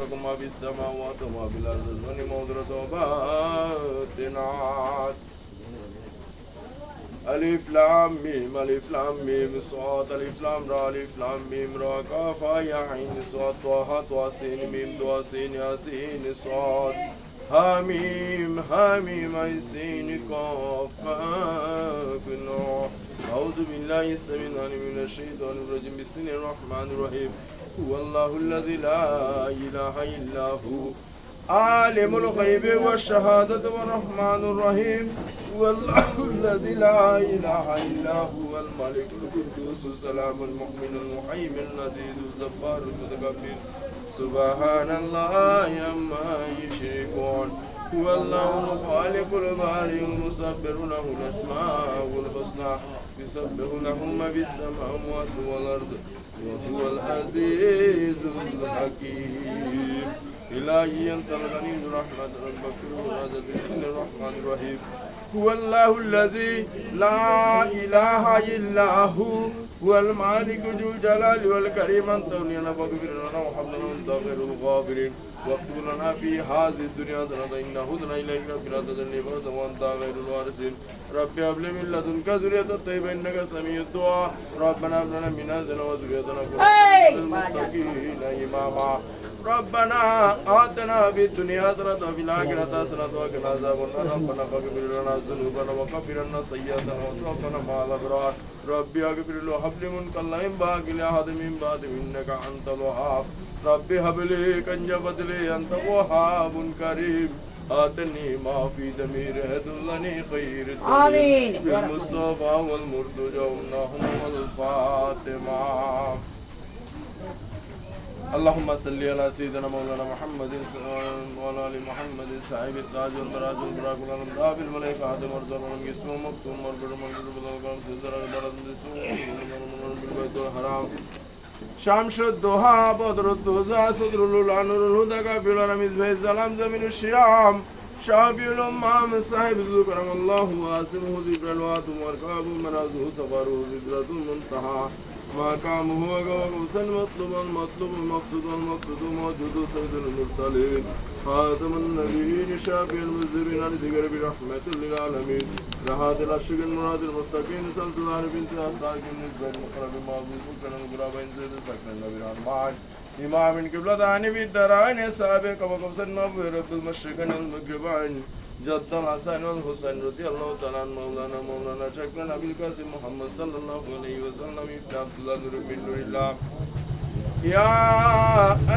يشرك ما في السماوات وما في الأرض ذني مغفرة وباطنات ألف لام ميم ألف لام ميم صاد ألف لام را ألف لام ميم را كاف يا عين صاد طه طه سين ميم طه سين ياسين صاد حميم حميم أي سين قاف نوح أعوذ بالله السميع العليم من الشيطان الرجيم بسم الله الرحمن الرحيم هو الله الذي لا إله إلا هو. عالم الغيب والشهادة والرحمن الرحيم. هو الله الذي لا إله إلا هو. الملك القدوس السلام المؤمن المحيمن العزيز الجبار المتكبر. سبحان الله عما يشركون. هو الله الخالق البارئ المصبر له الأسماء الحسنى. يسبح له ما في السماوات والأرض. وهو العزيز الحكيم. إلهي أنت الغني الرحمن ربك هذا بسم الله الرحمن الرحيم. هو الله الذي لا إله إلا هو. هو المالك ذو الجلال والكريم. أنت ولينا فاغفر لنا وهب لنا أنت خير الغافرين. واكتب لنا في هذه الدنيا حسنة إن هدنا إليك. ربنا فردا وأنت خير الوارثين. رب هب لي من لدنك ذرية طيبة إنك سميع الدعاء ربنا هب لنا من أزواجنا وذريتنا قرة للمتقين إماما ربنا آتنا في الدنيا حسنة وفي الآخرة حسنة وقنا عذاب النار ربنا فاغفر لنا ذنوبنا وكفر عنا سيئاتنا وتوفنا مع الأبرار ربي اغفر له هب لي ملكا لا ينبغي لأحد من بعد إنك أنت الوهاب ربي هب لي كنج فضلي أنت وهاب كريم آتني ما في ضمير دلني خير. آمين. بالمصطفى والمرتجى والنهم والفاطمة اللهم صل على سيدنا مولانا محمد وعلى ال محمد صاحب التاج والتراج والبراق والامداد بالملائكه آدم ورزق ولم اسمه مكتوم مربر مربر بالغام سيدنا درد اسمه بالبيت الحرام শামসু দোহা বদরুদ্দোজা সুদরুল আনুরুল হুদা কাফিল রামিজ ভাই জামিনু শিয়াম। শাবিউল মাম সাহেব যুকরাম আল্লাহু আসিম হুদিবরাল ওয়া তুমার কাবু মানাজু সবারু المنتهى مقامه وقوسا مطلوبا مطلوب المقصود والمقصود موجود سيد المرسلين خاتم النبيين شافي المذنبين عن ذكر برحمة للعالمين رهاد الأشق المراد المستقيم سلسلة بنت أساك من الزبير مقرب معبود مكرم قرابين زيد سكن النبي الرحمن إمام القبلة في الدرائن سابق وقبس النبي رب المشرقين والمغربين جد الحسن والحسين رضي الله تعالى عن مولانا مولانا شكرا أبي القاسم محمد صلى الله عليه وسلم ابن عبد الله نور من نور الله يا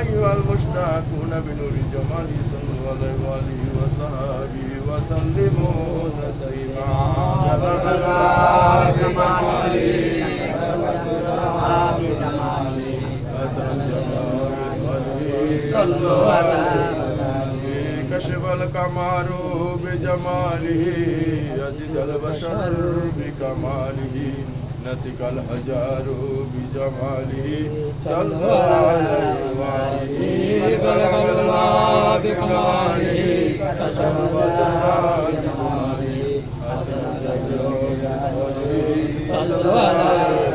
أيها المشتاقون بنور جماله صلوا عليه وآله وصحبه وسلموا تسليما جل الله بجماله حسن جماله صلوا عليه اشغل کمارو بجمالی اجدل بشر بکمالی نتک الحجار بجمالی صلی اللہ علیہ وآلہ بکمالی تشبتہ حسن جلو صلی اللہ وآلہ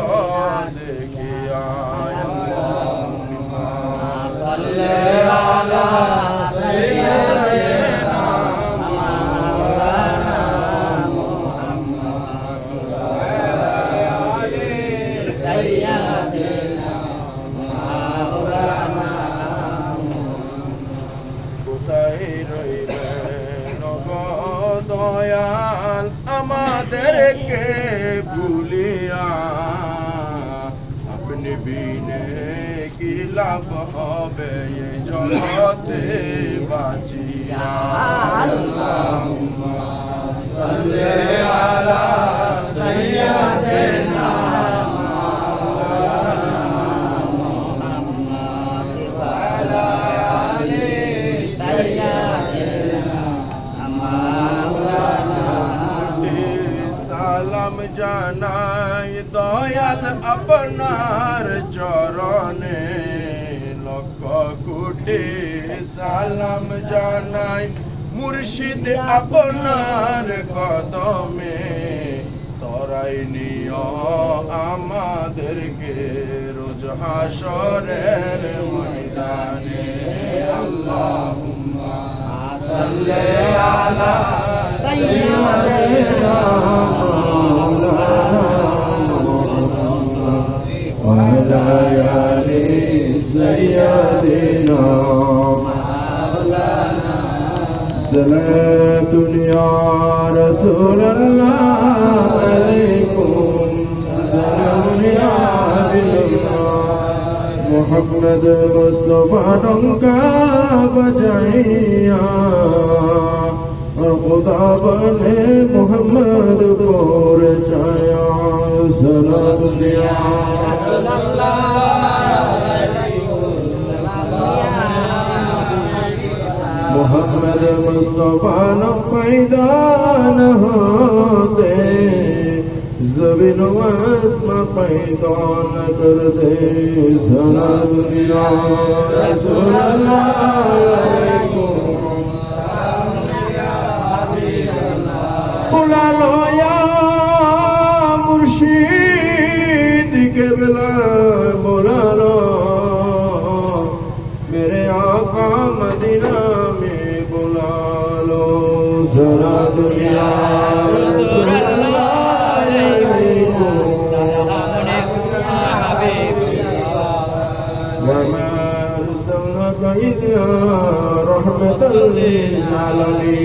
Lord. মুর্শিদ আপনার কদমে তরাই নিয় আমাদেরকে রোজ হাসরের ময়দানে আল্লাহুম্মা সাল্লি আলা সাইয়্যিদিনা وعلى آل سيدنا صلاة يا رسول الله عليكم سلام يا حبيب الله محمد مصطفى ننکا بجائیا اور خدا بنے محمد کو رچایا سلام یا محمد مصطفیٰ نو پیدا نہ ہوتے زمین و اسما پیدا نہ کر دے سنا دنیا رسول اللہ علیکم سلام علیہ حبیب اللہ قل لو یا লালালে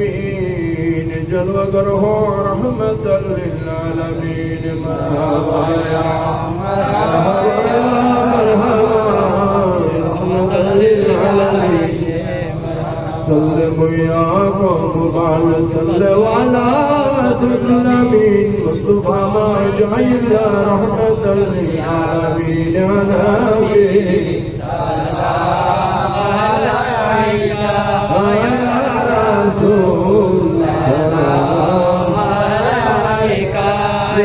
المسلمين جل وقره رحمة للعالمين. مرحبا يا يا للعالمين سلموا على سلوا على سيدنا النبي مصطفى ما اجعلنا رحمة للعالمين على نبي سلام عليك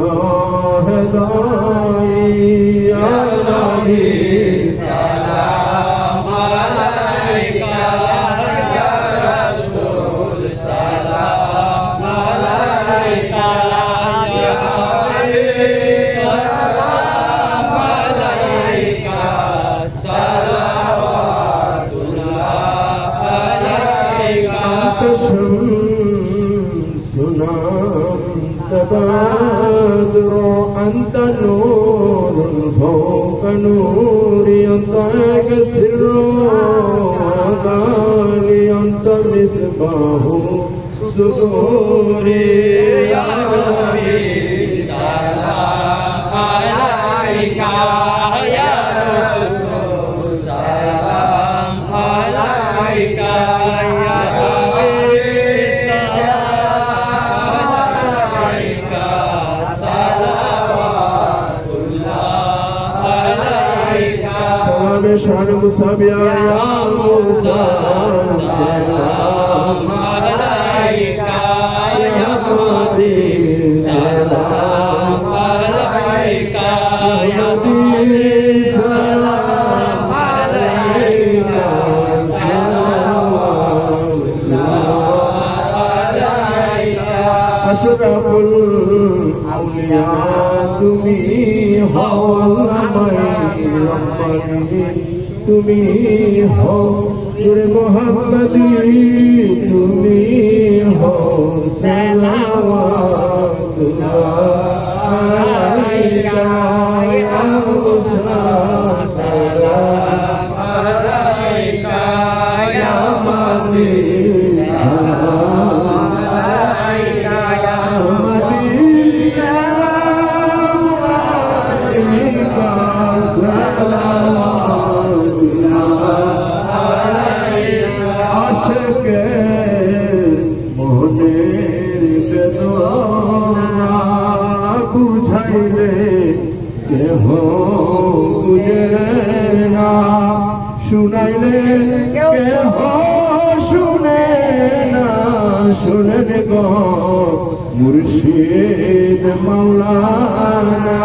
রহদাই আলাইহি أنت مصباح صدوري يا نبي سلام شان مصاب يا يا موسى ফুল আউলিয়া তুমি হও তুমি হও সুরে মোহাম্মদি তুমি হও সেলাওয়াতুল্লাহ আলাইকা ইয়া মুসা শুনাইলে কেহ শুনে না? শুনেন গো মুর্শিদ মাওলানা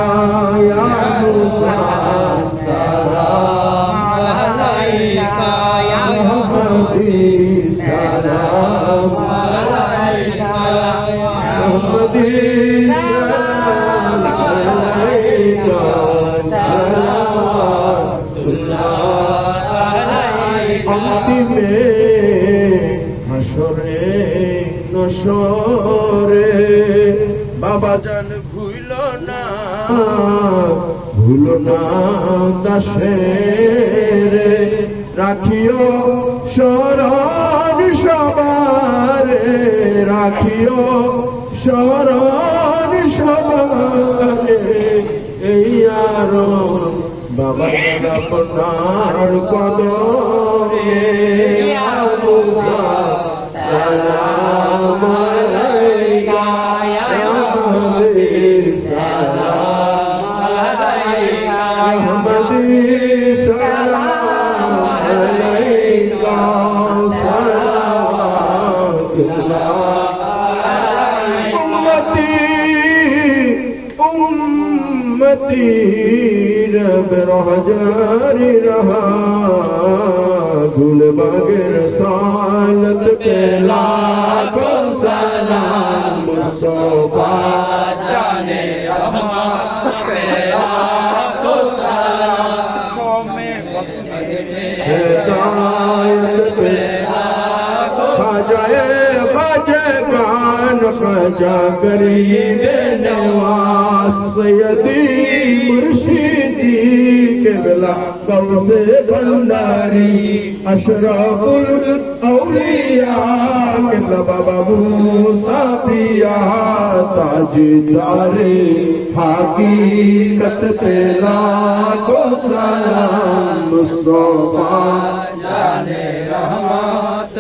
ভুল না দাসের রাখিও শরণ সবার রাখিও শরণ সবার। এই আর বাবা আপনার কদমে رہ جاری رہا گل بغیر سالت پہلا جا غریب نواز، سیدی مرشدی، قبلہ کم بنداری اشرف الاولیاء، قبلہ بابا موسیٰ پیا، تاجدار حقیقت پیلا کو سلام، مصطفیٰ جانے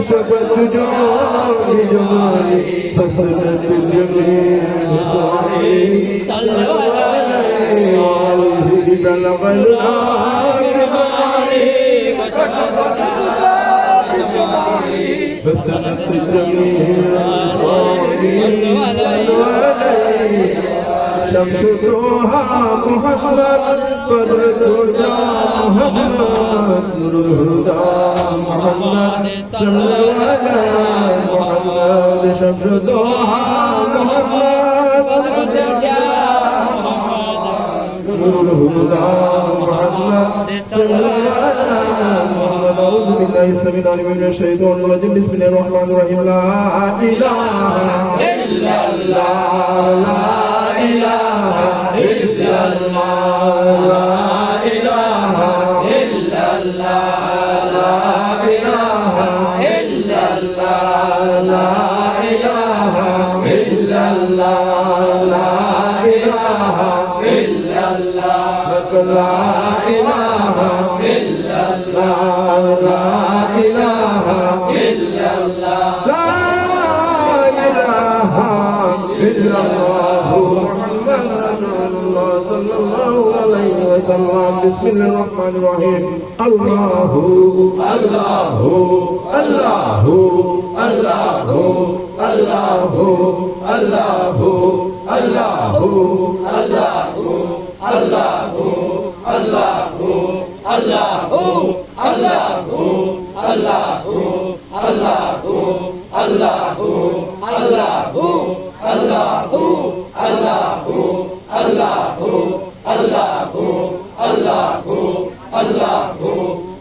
شفقت جوهر جمالي فسدت الجميع صاحي صلى عليه بلغ النار جمالي وشفقت جمالي فسدت الجميع صاحي صلى عليه شمس روحا محمد قدر خدا محمد نور خدا محمد صلى على محمد. شمس روحا محمد قدر خدا نور خدا محمد صلى الله محمد أعوذ بالله السميع العليم من الشيطان الرجيم بسم الله الرحمن الرحيم لا إله إلا الله إلا الله محمد رسول الله الله عليه وسلم بسم الله الرحمن الرحيم الله الله الله الله الله الله الله الله الله الله আল্লাহু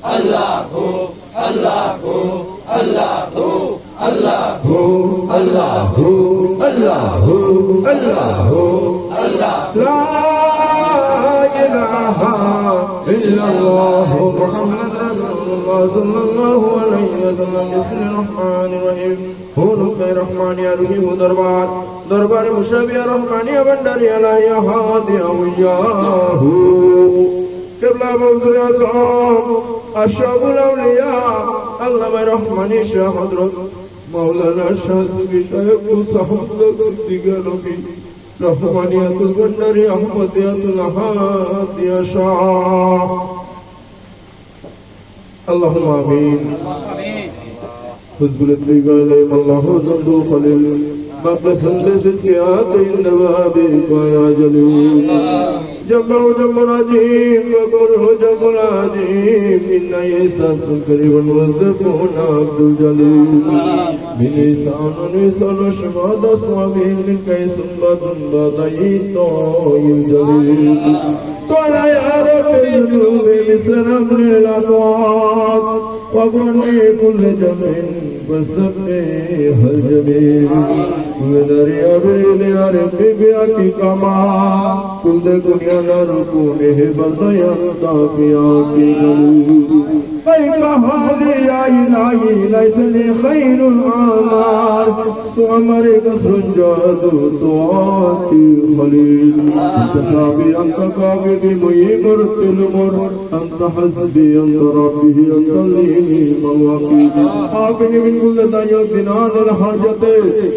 আল্লাহু আল্লাহু আল্লাহু আল্লাহু আল্লাহু আল্লাহু আল্লাহু আল্লাহ লা ইলাহা ইল্লাল্লাহ দরবার দরবারে রহমানিয়া ভান্ডারিয়া লাইয়া হাদিয়া হুয়াহু قبل أشرف الأولياء شاه حضرت. مولانا شاه سبي شايخ صاحب صديق نبي رحمانية البندر أحمدية الأحاد يا شاه اللهم آمين. حزب الاتقال خليل بابا سندے سے کیا تین نوابی پایا جلی جمعو جمعنا جیم بابرہو جمعنا جیم انہی سانس کریون وزد مونا عبد جلی بینی سانو نیسانو شمادا سوامین کئی سنبا دنبا دائی تویم جلی تو اللہ یارو پیزنو بیمی سرم نیلا دوات পবনে কুলে জমে বসবে হজবে। দরে আবরিলে আর বিবিয়া কি কামা কুলদে কুনিয়া না রুকুনে হে তাপিয়া কি গলু। কই কহালি আই নাই লাইসলে খৈরুল আমার তো আমার গসরুন জাদু তো আতি খলিল তসাবি আচ্ছা, অন্ত কাবি মুই মুরতুল মুর অন্ত হাসবি অন্ত রাব্বি অন্ত وقيني ووقيني آقني من كل دايا بنا دل حاجت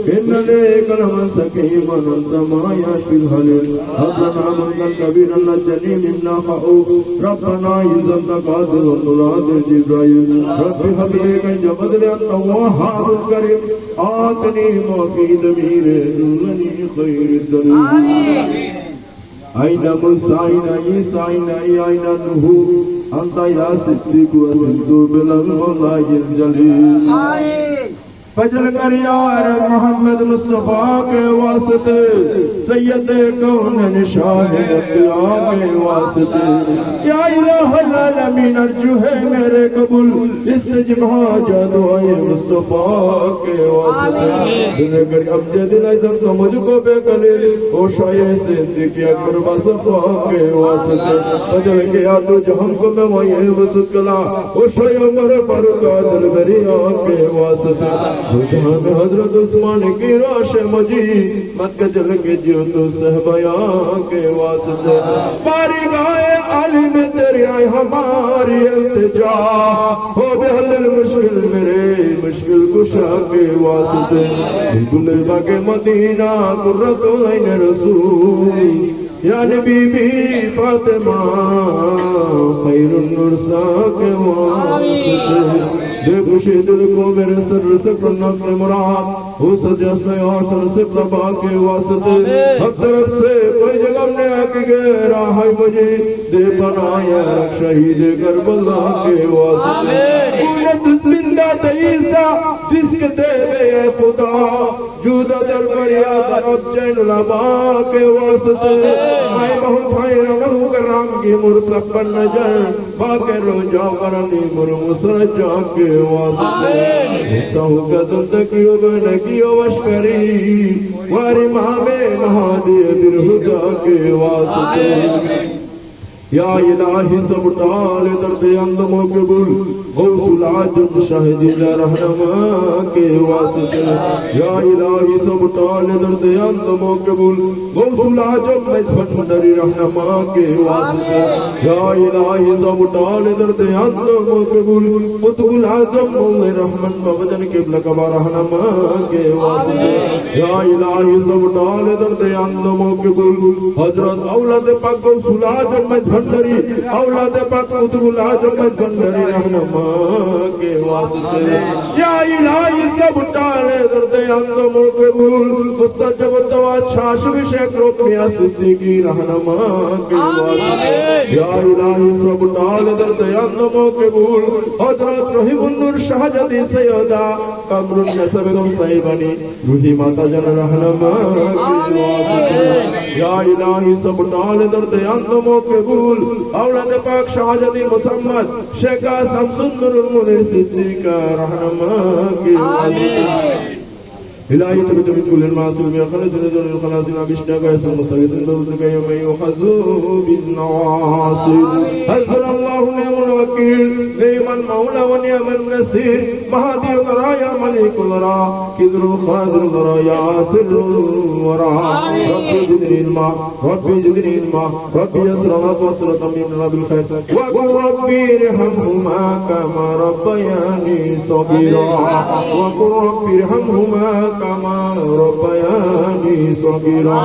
إن ليك لمن سكيما أنت ما يشفي الهلل ربنا من الكبير النجني منا فأوه ربنا يزن قادر نراد جبرائيل رب هب لي من جبل أنت وهاب الكريم آقني ما في ضمير دونني خير الدليل آمين أين موسى أين عيسى أين أين نوح أنت يا صديق وصدق فجر کر یار محمد مصطفیٰ کے واسطے سید کون شاہ اقلاع کے واسطے۔ یا الہ العالمین ارجو ہے میرے قبول اس استجمع جدوائے مصطفیٰ کے واسطے۔ دنیا کر امجد العزت تو مجھ کو بے قلیل او شاہ صدقی اکبر مصطفیٰ کے واسطے۔ فجر کے یا تو جہم کو میں وائے مصطفیٰ کلا او شاہ عمر فرقا دل بری آپ کے واسطے۔ جہاں میں حضرت عثمان کی روش مجی مت کے جلنگے جیو تو صحبیاں کے واسطے پاری گائے علی میں تیری آئی ہماری التجا ہو بے حل المشکل میرے مشکل کشا کے واسطے گل باغ مدینہ قرۃ عین رسول یا نبی بی فاطمہ خیر النرسا کے واسطے دے خوشی دل کو میرے سر سے جنت میں مراد ہو سجس میں اور سر سے دبا کے واسطے ہر طرف سے کوئی جگم نے آکے گئے راہ مجھے دے بنایا شہید کربلا کے واسطے۔ قویت اس بندہ تیسا جس کے دے بے اے خدا جودہ در فریاد اب جین لبا کے واسطے۔ آئے بہت ہائے رنو کرام کی مرسک پر نجر باکر رو جا جاورنی مرمسر جاکے سوف تنتقل بينك ومشكري وارمها بين هادي بالهدى واسطين یا الہی سب ٹال درد اندم و قبول غوث العجم شاہد رہنما کے واسطے۔ یا الہی سب ٹال درد اندم و قبول غوث میں اس فتندر رہنما کے واسطے۔ یا الہی سب ٹال درد اندم و قبول قطب العظم مولا رحمت مبدن کے کبا رہنما کے واسطے۔ یا الہی سب ٹال درد اندم و قبول حضرت اولاد پاک غوث العجب میں اس بندری اولاد پاک قدر قطب العظم بندری رحمہ کے واسطے۔ یا الہی سب ٹالے درد اندم و قبول مستجب دعا شاش وشیک روپیا صدیقی رحمہ کے واسطے۔ یا الہی سب ٹالے درد اندم و قبول حضرت رحیم النور شاہ جدی سیدہ قبر النسب نم سیبنی روحی ماتا جن رحمہ کے واسطے۔ یا الہی سبحان درد انتمو قبول اولاد پاک شہادتی مسمد شیخہ سمسندر نور المنیر صدیقہ، رحمہ کی. علیہ إلهي ترجع من كل المعصوم يخلص لدن الخلاصين بشناك يسر مستغيث دولتك يوم يحزو بالناصر حسبنا الله ونعم الوكيل نعم المولى ونعم النصير مهدي ورا يا مليك ورا كدر الخاذر ورا يا سر ورا ربي جدني علما ربي جدني علما ربي أسرنا وأسرة من بالخير وقل ربي ارحمهما كما ربياني صغيرا. وقل ربي ارحمهما كما ربياني صغيرا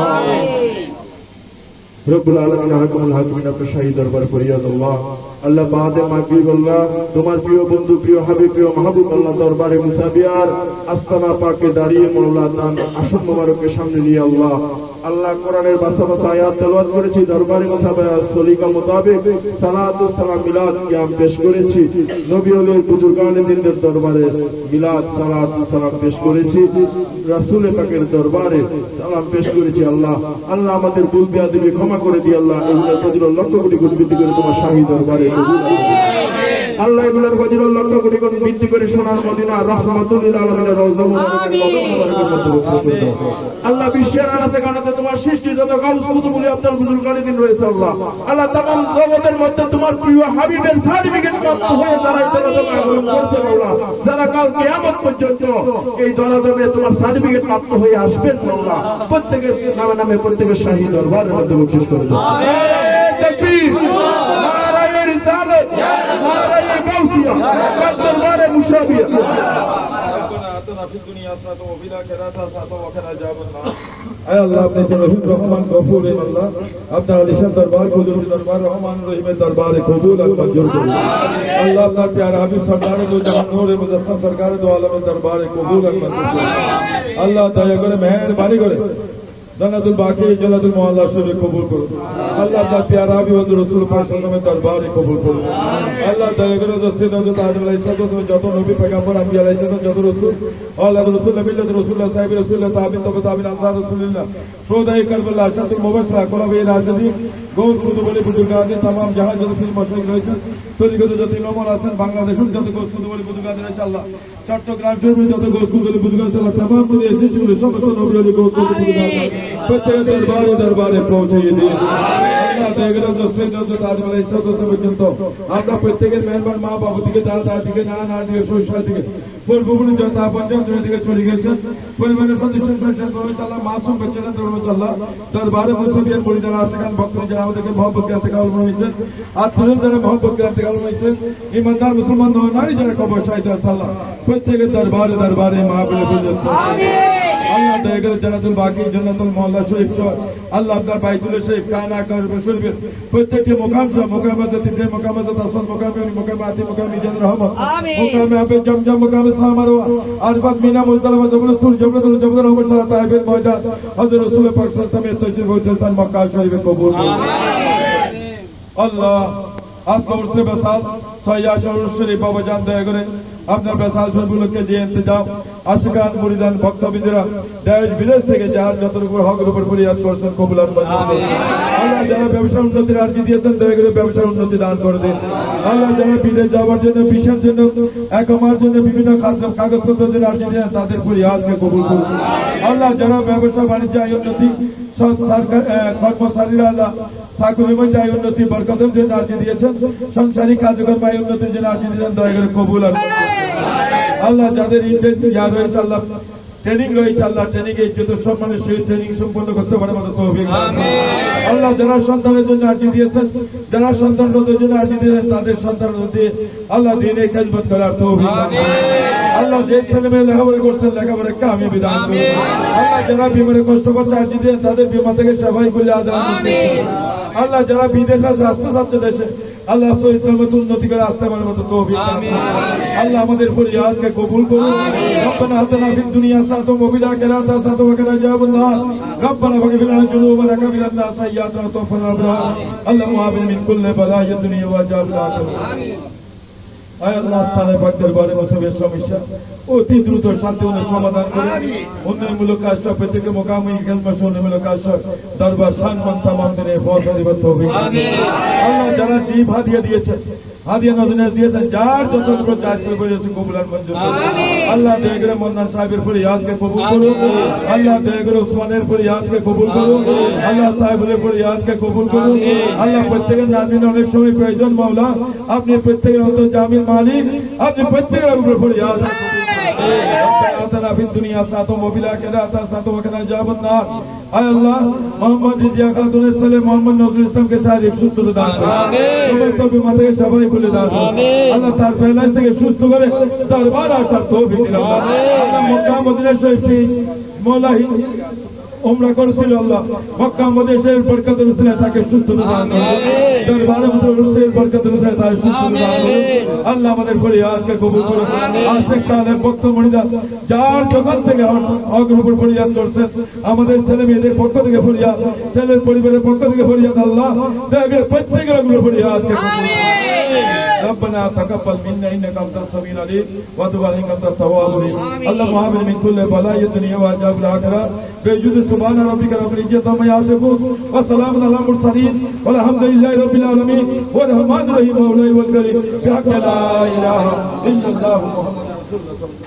رب العالمين حكم الحكمين أبو شهيد دربار فرياد الله আল্লাহ বাদে মাগরিব আল্লাহ তোমার প্রিয় বন্ধু, প্রিয় হাবিব, প্রিয় মাহবুব, আল্লাহ দরবারে মুসাবিয়ার আস্তানা পাকে দাঁড়িয়ে মোল্লা দান, আসন মোবারকের সামনে নিয়ে আল্লাহ আল্লাহ কোরআনের বাসা বাসা আয়াত তেলাওয়াত করেছি, দরবারে মুসাবিয়ার সলিকা মোতাবেক সালাতু সালাম মিলাদ কিয়াম পেশ করেছি, নবী ওলির বুজুর্গানে দিনদের দরবারে মিলাদ সালাতু সালাম পেশ করেছি, রাসূল পাকের দরবারে সালাম পেশ করেছি আল্লাহ আল্লাহ আমাদের ভুল বিয়াদবি ক্ষমা করে দিয়ে আল্লাহ এগুলোর ফজিলত লক্ষ কোটি কোটি বৃদ্ধি করে তোমার শাহী দরবারে। আল্লাহ এগুলোর ফজিলত লক্ষ কোটি কোটি বৃদ্ধি করে সোনার মদিনা রহমাতুল্লিল আলামিনের রওজা দাও। আল্লাহ বিশ্বের আনাচে কানাচে তোমার সৃষ্টি যত গাউস কুতুবুলি আব্দুল বুজুল কালিদিন রয়েছে আল্লাহ। আল্লাহ তামাম জগতের মধ্যে তোমার প্রিয় হাবিবের সার্টিফিকেট প্রাপ্ত হয়ে যারা এই দলাদমে আগমন করছে আল্লাহ। যারা কাল কিয়ামত পর্যন্ত এই দলাদমে তোমার সার্টিফিকেট প্রাপ্ত হয়ে আসবেন আল্লাহ। প্রত্যেকের নামে নামে প্রত্যেকের শাহী দরবারের মধ্যে বকশিশ করে দাও। তাকবীর। নারায়ে اے اللہ، اپنے رحیم رحمان غفور اللہ، اپنا علیشان دربار کو ضرور دربار رحمان رحیم دربار قبول منظور کرو۔ اللہ، اپنا پیارا حبیب سردار دو جہان نور مجسم سرکار دو عالم دربار قبول منظور کرو۔ اللہ دیا کرے، مہربانی کرے۔ জাহান নূর মুজাসসাম সরকার দো আলমের দরবারে কবুল আর মঞ্জুর করুন আল্লাহ দয়া করে মেহেরবানি করে জান্নাতুল বাকি জান্নাতুল মুআল্লা শরীফ কবুল করুন আল্লাহ আপনার প্যারা হাবিব হযরত রাসূল পাক সাল্লাল্লাহু আলাইহি দরবারে কবুল করুন আল্লাহ দয়া করে রসিদ হযরত আদম আলাইহিস সালাম যত নবী পয়গম্বর আম্বিয়া আলাইহিস সালাম যত রাসূল আল্লাহ রাসূল মিল্লাত রাসূলুল্লাহ সাহেব রাসূলুল্লাহ তাবিন তবে তাবিন আনসার রাসূলুল্লাহ শোদাই কারবালা আশাতুল মুবাশশিরা কোলাবে রাশিদিন গৌর কুতুবলি বুজুর্গাদের तमाम জাহাজ যত ফিল্ম মশাইক রয়েছেন তরিগত যত ইমামল আছেন, বাংলাদেশের যত গোসকুদলি বুজুগান রয়েছে আল্লাহ চট্টগ্রাম শহরের যত গোসকুদলি বুজুগান আল্লাহ তামাম দুনিয়া এসেছিল সমস্ত নবীলি গোসকুদলি বুজুগান প্রত্যেক দরবারে দরবারে পৌঁছিয়ে দিয়ে আমরা প্রত্যেকের মেহমান মা বাবু দিকে দাদা দিকে নানা দিকে শ্বশুর দিকে পূর্বপুরুষ যত পঞ্চায়েত থেকে চলে গেছেন পরিবারের সদস্য ধর্মচাল্লাহ মাসুম বাচ্চারা ধর্মচাল্লাহ দরবারে মুসলিয়ান পরিচালনা আশেখান ভক্ত যারা আমাদেরকে মহব্বত কাল হয়েছেন আত্মীয় যারা মহব্বত কাল হয়েছেন ইমানদার মুসলমান নারী যারা কবর সাহিত্য সাল্লাহ প্রত্যেকের দরবারে দরবারে আল্লাহ দয়া করে জান্নাতুল বাকি জান্নাতুল মহল্লা শরীফ সহ আল্লাহ আপনার বাইতুল শরীফ কানা করবে শরীফের প্রত্যেকটি মুকাম সহ মুকামে তিনটে মুকামে তাসন মুকামে মুকামে আতি মুকামে মিজান রহমত মুকামে আবে জমজম মুকামে সামারওয়া আরফাত মিনা মুজদালিফা জবল সুর জবল জবল রহমত সাল্লাহ তাইবের ময়দান হযরত রাসূল পাক সাল্লাল্লাহু আলাইহি ওয়াসাল্লাম তশরিফ স্থান মক্কা শরীফে কবুল করুন। আল্লাহ আজকে উর্সে বেসাল সৈয়া শরুর শরীফ বাবা জান দয়া করে আপনার বেসাল শরীফগুলোকে যে ইন্তজাম আশিকান মুরিদান ভক্তবিন্দুরা দেশ বিদেশ থেকে যার যতটুকু হকের উপর ফরিয়াদ করছেন কবুলার। আল্লাহ যারা ব্যবসা উন্নতির আর্জি দিয়েছেন দয়া করে ব্যবসার উন্নতি দান করে দিন। আল্লাহ যারা বিদেশ যাওয়ার জন্য ভিসার জন্য একমার জন্য বিভিন্ন কাগজ- কাগজপত্রের জন্য আর্জি দিয়েছেন তাদের ফরিয়াদকে কবুল করুন। আল্লাহ যারা ব্যবসা বাণিজ্য আয় উন্নতি কর্মচারীরা আল্লাহ চাকরি মধ্যে উন্নতি বরকতের জন্য আর্জি দিয়েছেন। সংসারী কার্যক্রম আয় উন্নতির জন্য আর্জি দিয়েছেন দয়া করে কবুল আল্লাহ যাদের ইন্টেন্ট ইয়া রয়েছে আল্লাহ ট্রেনিং রয়েছে আল্লাহ ট্রেনিং এর যত সম্মানের সহিত ট্রেনিং সম্পন্ন করতে পারে দান করুন। আল্লাহ যারা সন্তানের জন্য আর্জি দিয়েছেন যারা সন্তান জন্য আর্জি দিয়েছেন তাদের সন্তান দিয়ে আল্লাহ দিনে খেজমত করার দান করুন। আল্লাহ যে ছেলে মেয়ে লেখাপড়া করছেন লেখাপড়া কামি বিধান করুন। আল্লাহ যারা বিমারে কষ্ট করছে আর্জি দিয়ে তাদের বিমা থেকে সেবাই করলে আদান আল্লাহ যারা বিদেশে আসতে চাচ্ছে দেশে আল্লাহ সো ইসলামের উন্নতি করে আসতে পারার মতো তৌফিক দান করুন। আল্লাহ আমাদের ফরিয়াদকে কবুল করুন ربنا آتنا في الدنيا حسنة وفي الآخرة حسنة وقنا عذاب النار ربنا فاغفر لنا ذنوبنا كفر لنا سيئاتنا وتوفنا أبرار اللهم آمين من كل بلاء الدنيا وعذاب الآخرة আয় আল্লাহ পাক দরবারে মুসলিমের সমস্যা। অতি দ্রুত শান্তিপূর্ণ সমাধান করে উন্নয়নমূলক কাজটা প্রত্যেকে মোকামি খেলবা উন্নয়নমূলক কাজটা দরবার সম্মান মন্দিরে পৌঁছা দিবেন তৌফিক। আল্লাহ যারা জীব হাদিয়া দিয়েছে। হাদিয়া নদিনে দিয়েছেন যার যত বড় চাষ করেছে কবুলার মঞ্জুর। আল্লাহ দেগরে মন্নান সাহেবের ফরিয়াদকে কবুল করুন। আল্লাহ দেগরে উসমানের ফরিয়াদকে কবুল করুন। আল্লাহ সাহেবের ফরিয়াদকে কবুল করুন। আল্লাহ প্রত্যেকের নাদিন অনেক সময় প্রয়োজন মাওলা। আপনি প্রত্যেকের অন্তর জামিন মালিক। আপনি প্রত্যেকের উপরে ফরিয়াদ আতানা ফিদ দুনিয়া সাতো মোবিলা কেদা আতা সাতো ওয়াকানা জাবান নার আয় আল্লাহ মোহাম্মদ জিয়া খাতুনের ছেলে মোহাম্মদ নজরুল ইসলামকে শারীরিক সুস্থতা দান করুন। সমস্ত সবাই খুলে দান করুন। আল্লাহ তার ফেলাস থেকে সুস্থ করে দরবার আসার তৌফিক দিন আল্লাহ মক্কা মদিনা শরীফে মৌলাহি উমরা করেছিল আল্লাহ। মক্কা মদেশের বরকত রসুলে তাকে সুস্থ দান করুন দরবারে রসুলের বরকত রসুলে তাকে সুস্থ দান করুন আল্লাহ আমাদের ফরিয়াদকে কবুল করুন তাহলে ভক্ত মহিলা যার দোকান থেকে অগ্রপর ফরিয়াদ করছেন আমাদের ছেলে মেয়েদের পক্ষ থেকে ফরিয়াদ ছেলের পরিবারের পক্ষ থেকে ফরিয়াদ আল্লাহ। প্রত্যেকের অগ্র ফরিয়াদকে কবুল করুন। ربنا تقبل منا انك انت السميع العليم وتب علينا انت التواب الرحيم. اللهم امن من كل بلاء الدنيا وعذاب الاخره بوجود سبحان ربك رب العزه عما يصفون وسلام على المرسلين والحمد لله رب العالمين. والرحمن الرحيم مولاي والكريم. بحق لا اله الا الله محمد رسول الله.